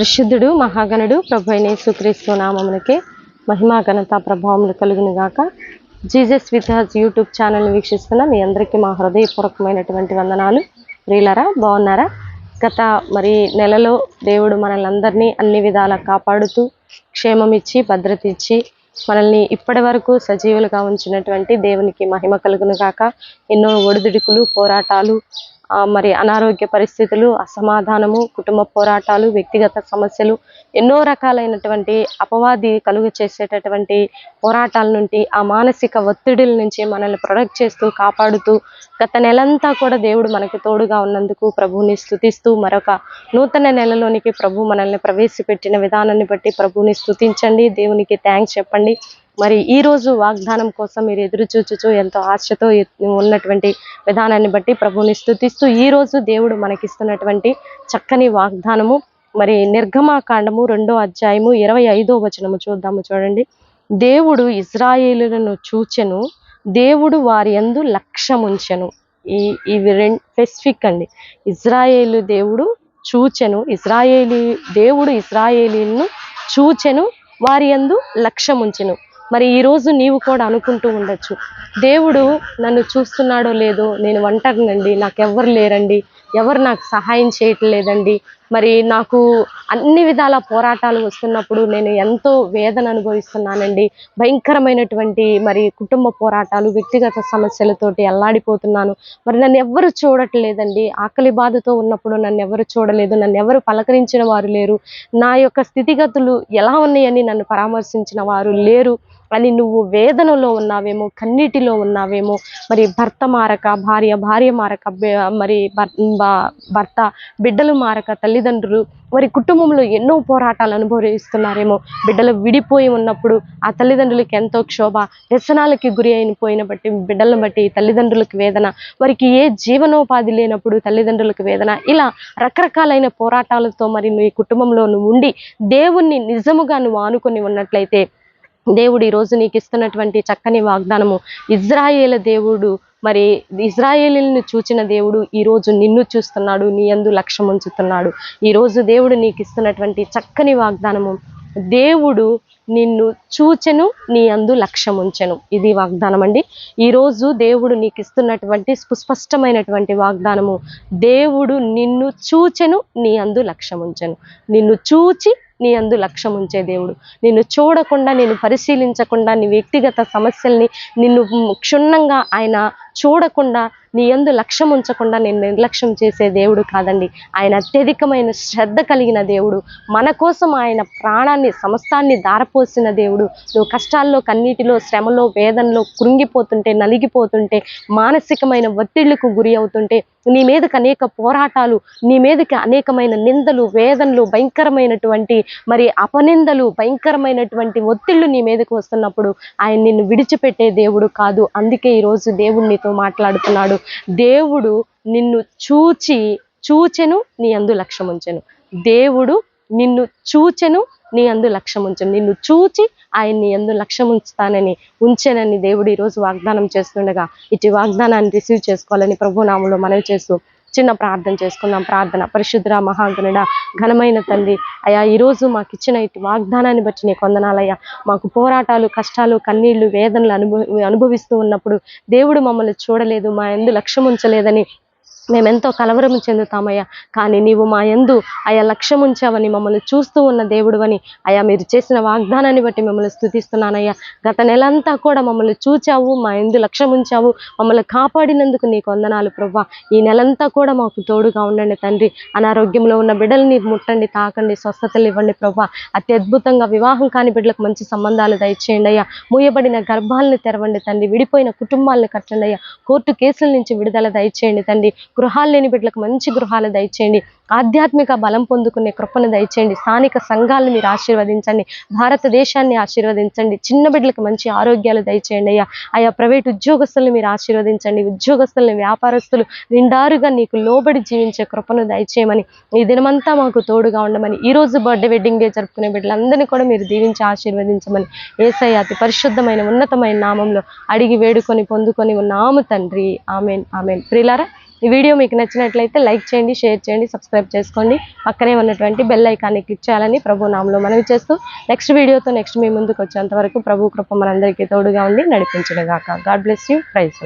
పరిశుద్ధుడు మహాగణుడు ప్రభు అయిన సుక్రీస్తు నామమునకే మహిమా ఘనత ప్రభావములు కలుగును గాక. జీజస్ విత్ హజ్ యూట్యూబ్ ఛానల్ని వీక్షిస్తున్న మీ అందరికీ మా హృదయపూర్వకమైనటువంటి వందనాలు. ప్రియులరా బాగున్నారా? గత మరి నెలలో దేవుడు మనల్ని అందరినీ అన్ని విధాలా కాపాడుతూ క్షేమం ఇచ్చి భద్రత ఇచ్చి మనల్ని ఇప్పటి వరకు సజీవులుగా ఉంచినటువంటి దేవునికి మహిమ కలుగును గాక. ఎన్నో ఒడిదుడుకులు పోరాటాలు మరి అనారోగ్య పరిస్థితులు అసమాధానము కుటుంబ పోరాటాలు వ్యక్తిగత సమస్యలు ఎన్నో రకాలైనటువంటి అపవాది కలుగు చేసేటటువంటి పోరాటాల నుండి ఆ మానసిక ఒత్తిడిల నుంచి మనల్ని ప్రొడక్ట్ చేస్తూ కాపాడుతూ గత నెలంతా కూడా దేవుడు మనకి తోడుగా ఉన్నందుకు ప్రభువుని స్తుతిస్తూ మరొక నూతన నెలలోనికి ప్రభు మనల్ని ప్రవేశపెట్టిన విధానాన్ని బట్టి ప్రభువుని స్తుతించండి. దేవునికి థ్యాంక్స్ చెప్పండి. మరి ఈ రోజు వాగ్దానం కోసం మీరు ఎదురు చూచుచు ఎంతో ఆశతో ఉన్నటువంటి విధానాన్ని బట్టి ప్రభుని స్థుతిస్తూ ఈ రోజు దేవుడు మనకిస్తున్నటువంటి చక్కని వాగ్దానము. మరి నిర్గమాకాండము రెండో అధ్యాయము ఇరవై ఐదో వచనము చూద్దాము చూడండి. దేవుడు ఇజ్రాయేలులను చూచెను దేవుడు వారి యందు లక్ష్యముంచెను. ఈ ఇవి రెండు స్పెసిఫిక్ అండి. ఇజ్రాయేలు దేవుడు చూచెను ఇజ్రాయేలీ దేవుడు ఇజ్రాయేలీలను చూచెను వారి యందు లక్ష్యముంచెను. మరి ఈరోజు నీవు కూడా అనుకుంటూ ఉండొచ్చు. దేవుడు నన్ను చూస్తున్నాడో లేదో నేను ఒంటరినండి నాకెవ్వరు లేరండి ఎవరు నాకు సహాయం చేయట్లేదండి. మరి నాకు అన్ని విధాల పోరాటాలు వస్తున్నప్పుడు నేను ఎంతో వేదన అనుభవిస్తున్నానండి. భయంకరమైనటువంటి మరి కుటుంబ పోరాటాలు వ్యక్తిగత సమస్యలతోటి అల్లాడిపోతున్నాను. మరి నన్ను ఎవ్వరు చూడట్లేదండి. ఆకలి బాధతో ఉన్నప్పుడు నన్ను ఎవరు చూడలేదు నన్ను ఎవరు పలకరించిన వారు లేరు. నా యొక్క స్థితిగతులు ఎలా ఉన్నాయని నన్ను పరామర్శించిన వారు లేరు. అని నువ్వు వేదనలో ఉన్నావేమో కన్నీటిలో ఉన్నావేమో మరి భర్త మారక భార్య భార్య మారక మరి భర్- భర్త బిడ్డలు మారక తల్లిదండ్రులు మరి కుటుంబంలో ఎన్నో పోరాటాలు అనుభవిస్తున్నారేమో బిడ్డలు విడిపోయి ఉన్నప్పుడు ఆ తల్లిదండ్రులకి ఎంతో క్షోభ వ్యసనాలకి గురి అయిన పోయిన బట్టి బిడ్డలను బట్టి తల్లిదండ్రులకు వేదన వారికి ఏ జీవనోపాధి లేనప్పుడు తల్లిదండ్రులకు వేదన ఇలా రకరకాలైన పోరాటాలతో మరి నీ కుటుంబంలో నువ్వు ఉండి దేవుణ్ణి నిజముగా నువ్వు ఆనుకొని ఉన్నట్లయితే దేవుడు ఈరోజు నీకు ఇస్తున్నటువంటి చక్కని వాగ్దానము. ఇజ్రాయేల్ దేవుడు మరి ఇజ్రాయేలీని చూచిన దేవుడు ఈరోజు నిన్ను చూస్తున్నాడు నీ అందు లక్ష్యం ఉంచుతున్నాడు. ఈరోజు దేవుడు నీకు ఇస్తున్నటువంటి చక్కని వాగ్దానము. దేవుడు నిన్ను చూచెను నీ అందు లక్ష్యం ఉంచెను. ఇది వాగ్దానం అండి ఈరోజు దేవుడు నీకు ఇస్తున్నటువంటి సుస్పష్టమైనటువంటి వాగ్దానము. దేవుడు నిన్ను చూచెను నీ అందు లక్ష్యం ఉంచెను. నిన్ను చూచి నీ అందు లక్ష్యం ఉంచే దేవుడు. నిన్ను చూడకుండా నేను పరిశీలించకుండా నీ వ్యక్తిగత సమస్యల్ని నిన్ను క్షుణ్ణంగా ఆయన చూడకుండా నీ ఎందు లక్ష్యం ఉంచకుండా నేను నిర్లక్ష్యం చేసే దేవుడు కాదండి. ఆయన అత్యధికమైన శ్రద్ధ కలిగిన దేవుడు. మన కోసం ఆయన ప్రాణాన్ని సమస్తాన్ని దారపోసిన దేవుడు. నువ్వు కష్టాల్లో కన్నీటిలో శ్రమలో వేదనలో కృంగిపోతుంటే నలిగిపోతుంటే మానసికమైన ఒత్తిళ్ళకు గురి అవుతుంటే నీ మీదకి అనేక పోరాటాలు నీ మీదకి అనేకమైన నిందలు వేదనలు భయంకరమైనటువంటి మరి అపనిందలు భయంకరమైనటువంటి ఒత్తిళ్ళు నీ మీదకి వస్తున్నప్పుడు ఆయన నిన్ను విడిచిపెట్టే దేవుడు కాదు. అందుకే ఈరోజు దేవుడు నీతో మాట్లాడుతున్నాడు. దేవుడు నిన్ను చూచి చూచెను నీ అందు లక్ష్యం ఉంచెను దేవుడు నిన్ను చూచెను నీ అందు లక్ష్యం ఉంచను నిన్ను చూచి ఆయన నీ అందు లక్ష్యం ఉంచుతానని ఉంచానని దేవుడు ఈరోజు వాగ్దానం చేస్తుండగా ఇటు వాగ్దానాన్ని రిసీవ్ చేసుకోవాలని ప్రభు నామంలో మనవి చేస్తూ చిన్న ప్రార్థన చేసుకుందాం. ప్రార్థన. పరిశుద్ర మహాగణుడ ఘనమైన తండ్రి. అయ్యా ఈరోజు మాకు ఇచ్చిన ఇటు వాగ్దానాన్ని బట్టి నీ కొందనాలయ్యా మాకు పోరాటాలు కష్టాలు కన్నీళ్ళు వేదనలు అనుభవి అనుభవిస్తూ ఉన్నప్పుడు దేవుడు మమ్మల్ని చూడలేదు మా ఎందు లక్ష్యం ఉంచలేదని మేమెంతో కలవరం చెందుతామయ్యా. కానీ నీవు మా యందు ఆయా లక్ష్యం ఉంచావని మమ్మల్ని చూస్తూ ఉన్న దేవుడు అని అయా మీరు చేసిన వాగ్దానాన్ని బట్టి మిమ్మల్ని స్థుతిస్తున్నానయ్యా గత నెలంతా కూడా మమ్మల్ని చూచావు మా ఎందు లక్ష్యం ఉంచావు మమ్మల్ని కాపాడినందుకు నీకు వందనాలు ప్రభా ఈ నెలంతా కూడా మాకు తోడుగా ఉండండి తండ్రి. అనారోగ్యంలో ఉన్న బిడ్డల్ని ముట్టండి తాకండి స్వస్థతలు ఇవ్వండి ప్రభా అతి అద్భుతంగా వివాహం కాని బిడ్డలకు మంచి సంబంధాలు దయచేయండి అయ్యా. మూయబడిన గర్భాలను తెరవండి తండ్రి. విడిపోయిన కుటుంబాలను కట్టండి అయ్యా. కోర్టు కేసుల నుంచి విడుదల దయచేయండి తండ్రి. గృహాలు లేని బిడ్డలకు మంచి గృహాలు దయచేయండి. ఆధ్యాత్మిక బలం పొందుకునే కృపను దయచేయండి. స్థానిక సంఘాలను మీరు ఆశీర్వదించండి. భారతదేశాన్ని ఆశీర్వదించండి. చిన్న బిడ్డలకు మంచి ఆరోగ్యాలు దయచేయండి అయ్యా. ఆయా ప్రైవేట్ ఉద్యోగస్తులను మీరు ఆశీర్వదించండి. ఉద్యోగస్తులను వ్యాపారస్తులు నిండారుగా నీకు లోబడి జీవించే కృపను దయచేయమని ఈ దినమంతా మాకు తోడుగా ఉండమని ఈ రోజు బర్త్డే వెడ్డింగ్ డే జరుపుకునే బిడ్డలందరినీ కూడా మీరు దీవించి ఆశీర్వదించమని ఏసై అతి పరిశుద్ధమైన ఉన్నతమైన నామంలో అడిగి వేడుకొని పొందుకొని ఉన్నాము తండ్రి. Amen amen. ప్రిలారా ఈ వీడియో మీకు నచ్చినట్లయితే లైక్ చేయండి షేర్ చేయండి సబ్స్క్రైబ్ చేసుకోండి. పక్కనే ఉన్నటువంటి బెల్ ఐకాన్ని క్లిక్ చేయాలని ప్రభు నామంలో మనవి చేస్తూ నెక్స్ట్ వీడియోతో నెక్స్ట్ మీ ముందుకు వచ్చేంత వరకు ప్రభు కృప మనందరికీ తోడుగా ఉండి నడిపించడం గాక గాడ్ బ్లెస్ యూ. ప్రైజ్.